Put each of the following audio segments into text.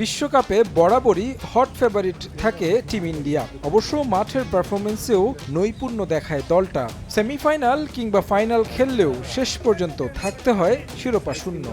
বিশ্বকাপে বরাবরই hot favourite থাকে টিম ইন্ডিয়া অবশ্য মাঠের পারফরমেন্সেও নৈপুণ্য দেখায় দলটা। সেমিফাইনাল কিংবা ফাইনাল খেললেও শেষ পর্যন্ত থাকতে হয় শিরোপা শূন্য।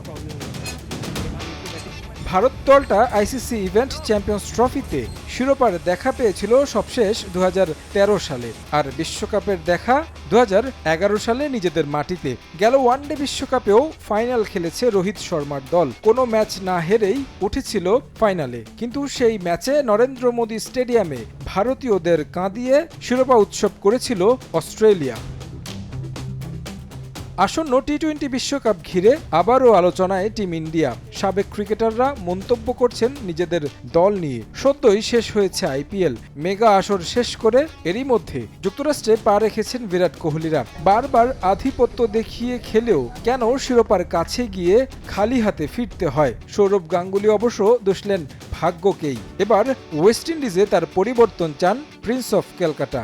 ভারত দলটা আইসিসি ইভেন্ট চ্যাম্পিয়ন্স ট্রফিতে শিরোপার দেখা পেয়েছিল সবশেষ দু হাজার তেরো সালে। আর বিশ্বকাপের দেখা দু হাজার এগারো সালে নিজেদের মাটিতে। গেল ওয়ানডে বিশ্বকাপেও ফাইনাল খেলেছে রোহিত শর্মার দল। কোনো ম্যাচ না হেরেই উঠেছিল ফাইনালে। কিন্তু সেই ম্যাচে নরেন্দ্র মোদী স্টেডিয়ামে ভারতীয়দের কাঁদিয়ে শিরোপা উৎসব করেছিল অস্ট্রেলিয়া। আসন্ন টি টোয়েন্টি বিশ্বকাপ ঘিরে আবারও আলোচনায় টিম ইন্ডিয়া সাবেক ক্রিকেটাররা মন্তব্য করছেন নিজেদের দল নিয়ে। সদ্যই শেষ হয়েছে আইপিএল মেগা আসর শেষ করে এরই মধ্যে যুক্তরাষ্ট্রে পা রেখেছেন বিরাট কোহলিরা। বারবার আধিপত্য দেখিয়ে খেলেও কেন শিরোপার কাছে গিয়ে খালি হাতে ফিরতে হয়? সৌরভ গাঙ্গুলি অবশ্য দোষলেন ভাগ্যকেই। এবার ওয়েস্ট ইন্ডিজে তার পরিবর্তন চান প্রিন্স অফ ক্যালকাটা।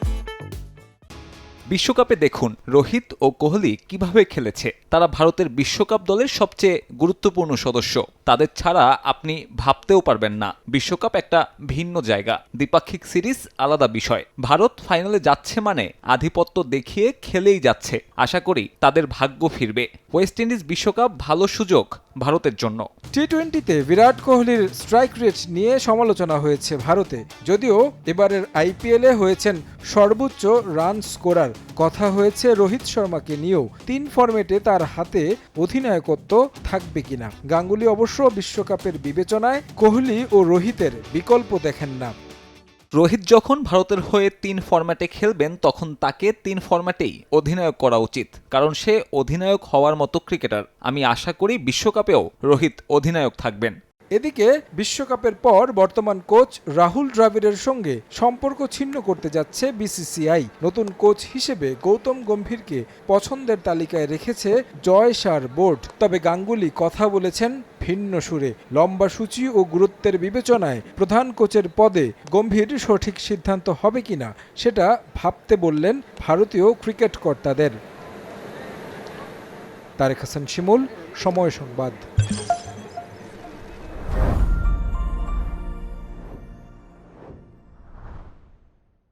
বিশ্বকাপে দেখুন রোহিত ও কোহলি কীভাবে খেলেছে। তারা ভারতের বিশ্বকাপ দলের সবচেয়ে গুরুত্বপূর্ণ সদস্য। তাদের ছাড়া আপনি ভাবতেও পারবেন না। বিশ্বকাপ একটা ভিন্ন জায়গা, দ্বিপাক্ষিক সিরিজ আলাদা বিষয়। ভারত ফাইনালে যাচ্ছে মানে আধিপত্য দেখিয়ে খেলেই যাচ্ছে। আশা করি তাদের ভাগ্য ফিরবে। ওয়েস্ট ইন্ডিজ বিশ্বকাপ ভালো সুযোগ ভারতের জন্য। টি টোয়েন্টিতে বিরাট কোহলির স্ট্রাইক রেট নিয়ে সমালোচনা হয়েছে ভারতে। যদিও এবারের আইপিএলে হয়েছেন সর্বোচ্চ রান স্কোরার। কথা হয়েছে রোহিত শর্মাকে নিয়েও। তিন ফরম্যাটে তার হাতে অধিনায়কত্ব থাকবে কিনা? গাঙ্গুলি অবশ্য বিশ্বকাপের বিবেচনায়, কোহলি ও রোহিতের বিকল্প দেখেন না। রোহিত যখন ভারতের হয়ে তিন ফরম্যাটে খেলবেন, তখন তাকে তিন ফরম্যাটেই অধিনায়ক করা উচিত, কারণ সে অধিনায়ক হওয়ার মতো ক্রিকেটার। আমি আশা করি বিশ্বকাপেও রোহিত অধিনায়ক থাকবেন। এদিকে বিশ্বকাপের পর বর্তমান কোচ রাহুল দ্রাবিড়ের সঙ্গে সম্পর্ক ছিন্ন করতে যাচ্ছে বিসিসিআই। নতুন কোচ হিসেবে গৌতম গম্ভীরকে পছন্দের তালিকায় রেখেছে জয় শার বোর্ড। তবে গাঙ্গুলি কথা বলেছেন ভিন্ন সুরে। লম্বা সূচি ও গুরুত্বের বিবেচনায় প্রধান কোচের পদে গম্ভীর সঠিক সিদ্ধান্ত হবে কিনা সেটা ভাবতে বললেন ভারতীয় ক্রিকেট কর্তাদের। তারেক হাসান শিমুল, সময় সংবাদ।